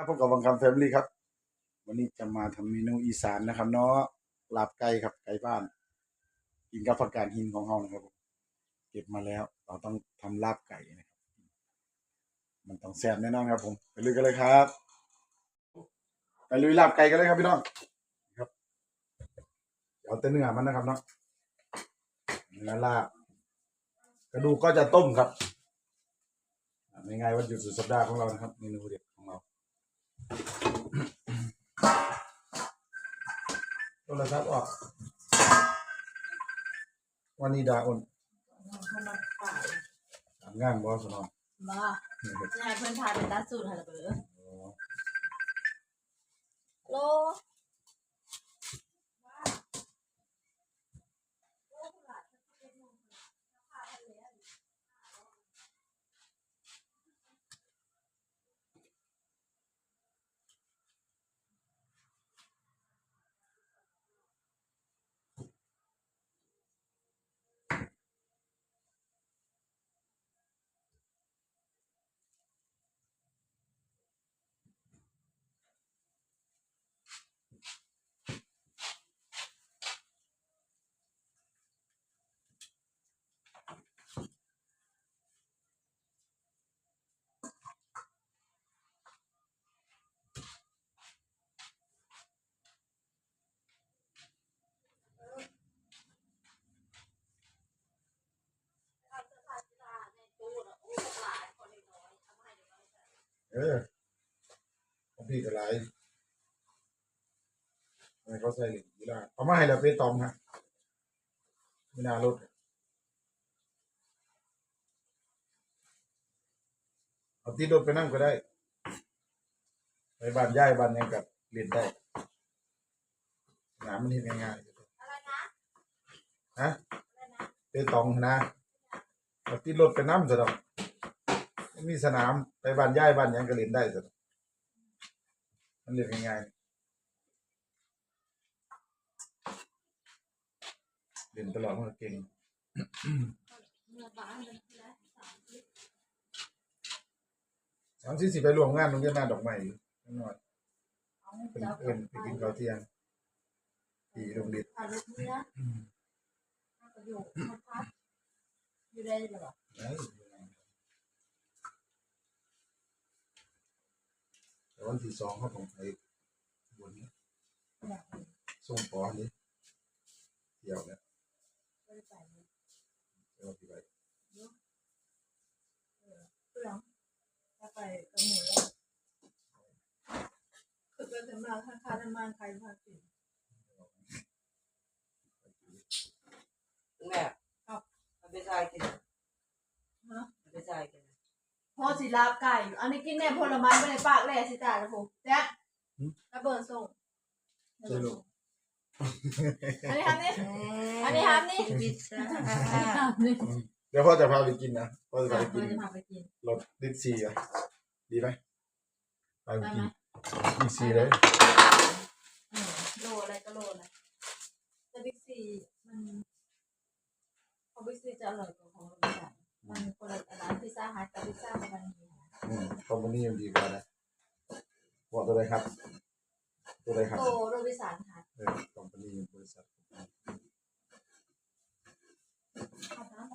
ครับพบกับวังคำแฟมิลี่ครับ วันนี้จะมาทำเมนูอีสานนะครับ เนาะลาบไก่ครับไก่บ้าน กินกับผักกาดหินของเรานะครับเก็บมาแล้ว เราต้องทำลาบไก่นะครับ มันต้องแซ่บแน่นอนครับ ผมไปลุยกันเลยครับไปลุยลาบไก่กันเลยครับพี่น้องครับเดี๋ยวเอาแต่เนื้อมันนะครับเนาะเนื้อลาบกระดูกก็จะต้มครับง่ายๆวันหยุดสุดสัปดาห์ของเรานะครับเมนูเด็ดของเรา โทรศัพท์ออกวันนี้ดาอ้นมันมาฝ่ายทำงานบอสนอนมาจะให้เพื่อนพาไปตัดสูตรให้เบอร์โล เออของพี่ก็ไรให้เขาใส่หลิงกีฬาเอามาให้เราไปตอมฮะไม่น่ารถเอาที่รถไปนั่งก็ได้ ไปบ้านย่ายบ้านหยังกับเรียนได้สนามมันเห็นง่ายอะไรนะๆฮะไปตองนะเอาที่รถไปนั่งซะดอกไม่มีสนามไปบ้านย่ายบ้านหยังก็เรียนได้ซะดอกมันเรียนง่ายๆเรียนตลอดมันก็เก่งเมื่อบ้านเลยแล้วสามสี่สิบไปรวมงานโรงเรียนหน้าดอกไม้อยู่นิดหน่อยเอาเป็นเจ้าเอินไปกินข้าวเที่ยงที่โรงเรียนพาลูกเนื้อข้าวกระดูกข้าวพัดอยู่ได้หรอ เอ้ยแต่ วันที่สองเขาต้องไปบนนี้ส่งปอนี้เที่ยวแล้วไม่ได้ไปเลยเที่ยวที่ไปเปลืองถ้าไปกับหมูแล้วคือเป็นสำหรับค่าค่าน้ำมันใครพากินแม่ครับมันไปใส่กินฮะมันไปใส่กิน พ่อสิลาบไก่อยู่อันนี้กินแน่ผลไม้ไม่ในปากแหล่สิจ่าแล้วผมแจ๊ะระเบิดส่งระเบิดส่งอันนี้ครับนี่อันนี้ครับนี่พิซซ่านี่เดี๋ยวพ่อจะพาไปกินนะพ่อจะพาไปกินเราจะพาไปกินรถดิสซีอะดีไหมไปได้กิไหมนดิสซีเลยอืมโลอะไรก็โลนะแต่บิ๊กซีมันของบิ๊กซีจะอร่อยกว่าของโรบินสันมันคนละร้านพิซซ่าฮัทกับพิซซ่ามันมีนะอืมคอมพานีมันดีกว่านะบอกตัวใดครับ ตัวใดครับโตโรบินสันฮัทเออคอมพานีบริษัทอาบน้ำไหม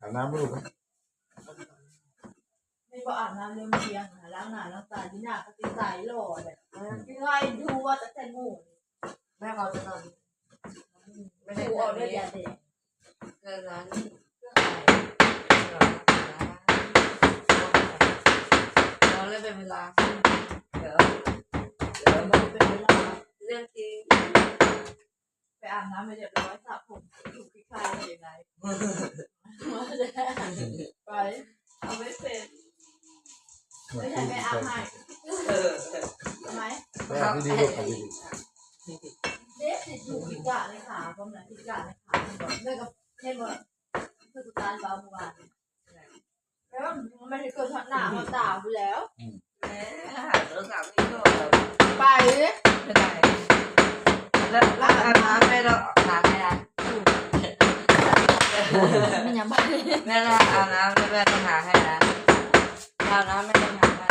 อาบน้ำไม่รู้ไหมไม่บอกอาบน้ำเรื่องเที่ยงนะล้างหน้าล้างตาที่หน้าก็ติดใจหล่อเลยพี่ไล่ดูว่าจะแต่งหมูแม่เขาจะนอนไม่ได้ดูตอเอานด้วยนี้ยาเด็กเกินร้าน เราเป็นเวลา เดี๋ยวเดี๋ยวมันเป็นเวลาเรื่องจริงไปอาบน้ำไปเรียบร้อยสระผมถูกคลิกคลายอะไรยังไงไปเอาไม่เป็นไม่ใช่ไม่อาบให้เออทำไมไปอาบดีๆลูกอาบดีเด็กติดอยู่พิกะในขาผมนะพิกะในขามันบอกเลิกกับเช่นว่าคือกุตานเบาเมื่อวาน แล้วมันไม่ได้เกิดหนามันตาไปแล้วแม่โทรศัพท์นี่ก็ไปไม่ได้แล้วแล้วอาบน้ำไม่เราอาบไม่ได้มันยังไป แม่ละอาบน้ำแม่ต้องหาให้นะอาบน้ำไม่ต้องหาให้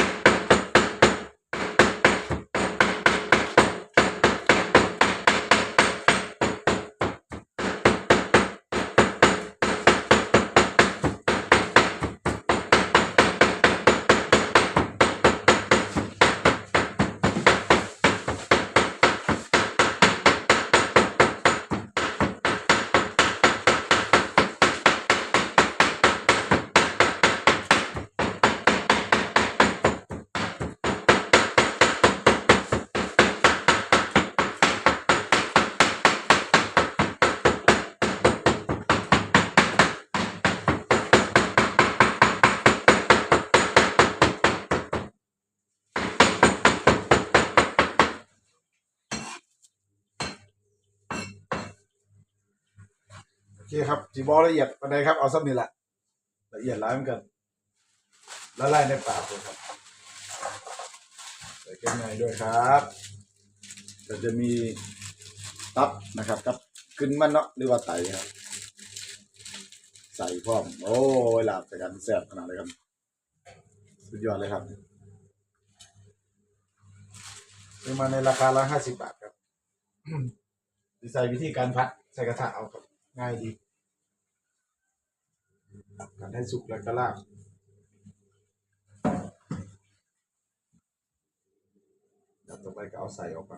เคครับจีบอละเอียดปานใดครับ เอาสักนี่แหละละเอียดร้ายเหมือนกันละลายในปากเลยครับใส่เครื่องในด้วยครับก็จะมีตับนะครับกับขึ้นมันเนาะหรือว่าไตครับ ใส่พร้อม โอ้ยหลาบจากกันแซ่บขนาดเลยครับ สุดยอดเลยครับซื้อมาในราคาละห้าสิบบาทครับใส่วิธีการพัดใส่กระทะเอาครับ ง่ายดีการได้สุกแล้วก็ลาบต่อไปก็เอาใส่ออกมา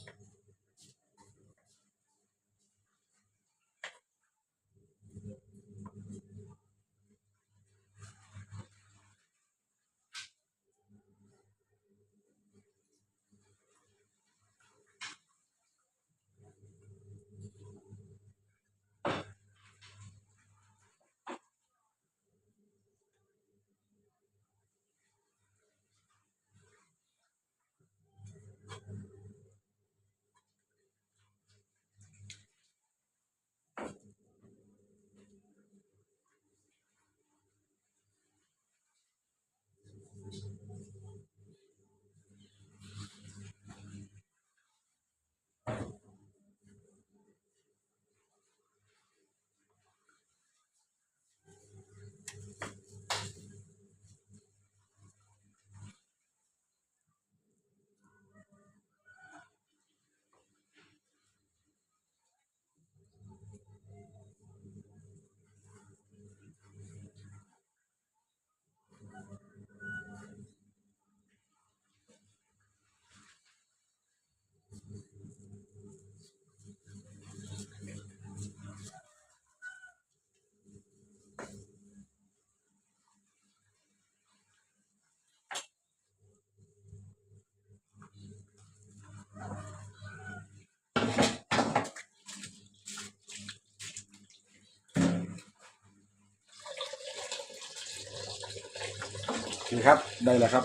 เคครับ ได้แล้วครับ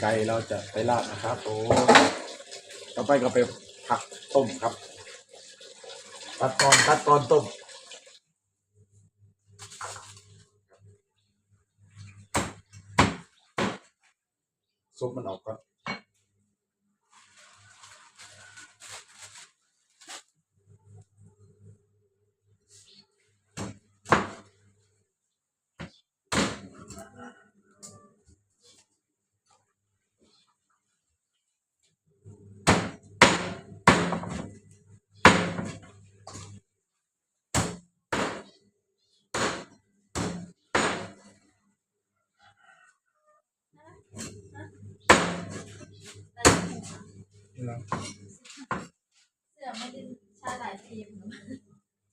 ไก่เราจะไปลาดนะครับโอ้ต่อไปก็ไปผักต้มครับ ตัดตอนตัดตอนต้มซุปมันออกก่อน เสื้อไม่ได้ใช้หลายทีม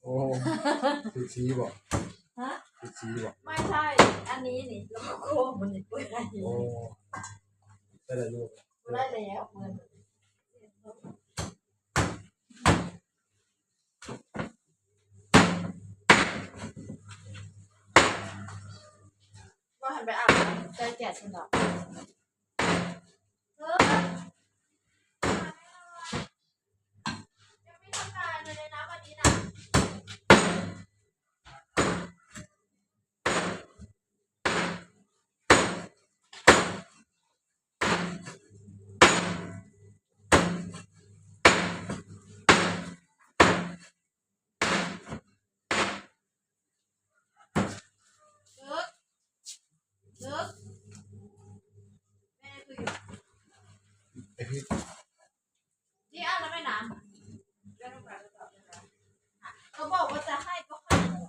โอ้คือชี้บอกฮะ คือชี้บอกไม่ใช่ อันนี้นี่แล้วก็โค้งมันนี่เปื่อยโอ้ได้แล้วลูกได้แล้วมันว่าหันไปอาบน้ำใจแก่สนับเออยังไม่ทำงานเลยนะวันนี้นะ เออ บอกว่าจะให้ก็ให้เหรอ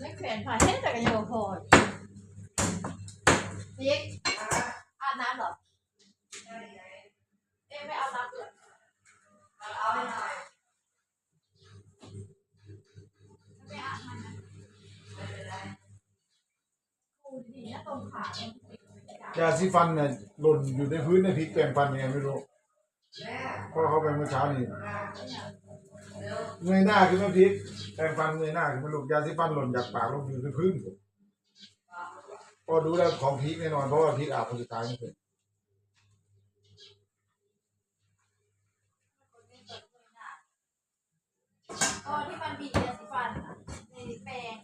ไม่ แขวนผ่าเส้นจักรยานพอนิกอาบน้ำเหรอเอ๊ะไม่เอาน้ำเดือดเอาไปหน่อยไม่อาบมันนะไม่เป็นไรกูดีนะตรงขาเนี่ยยาสีฟันเนี่ยหล่นอยู่ในพื้นในพริกแปรงฟันยังไงไม่รู้เพราะเขาไปเมื่อเช้านี่เงยหน้าขึ้นมาพริก แปรงฟันเงยหน้าขึ้นมาลูกยาสีฟันหล่นจากปากลงอยู่ในพื้นก็ดูแล้วของพริกแน่นอนเพราะว่าพริกอาบคนสุดท้ายนี่เป็นก็ที่มันบีบยาสีฟันอะในแปรง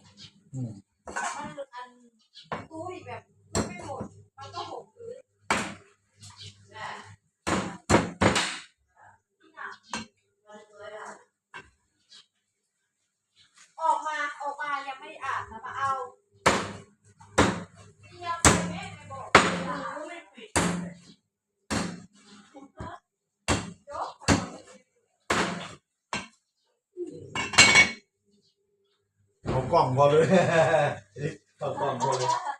อืม มันอันตู้อีกแบบไม่หมด มันก็หกพื้นออกมาออกมายังไม่อาบนะมาเอาเตรียมไปแม่ไปบอกไม่ปิดยก เขา กล่องพอเลย เขากล่องพอเลยเอ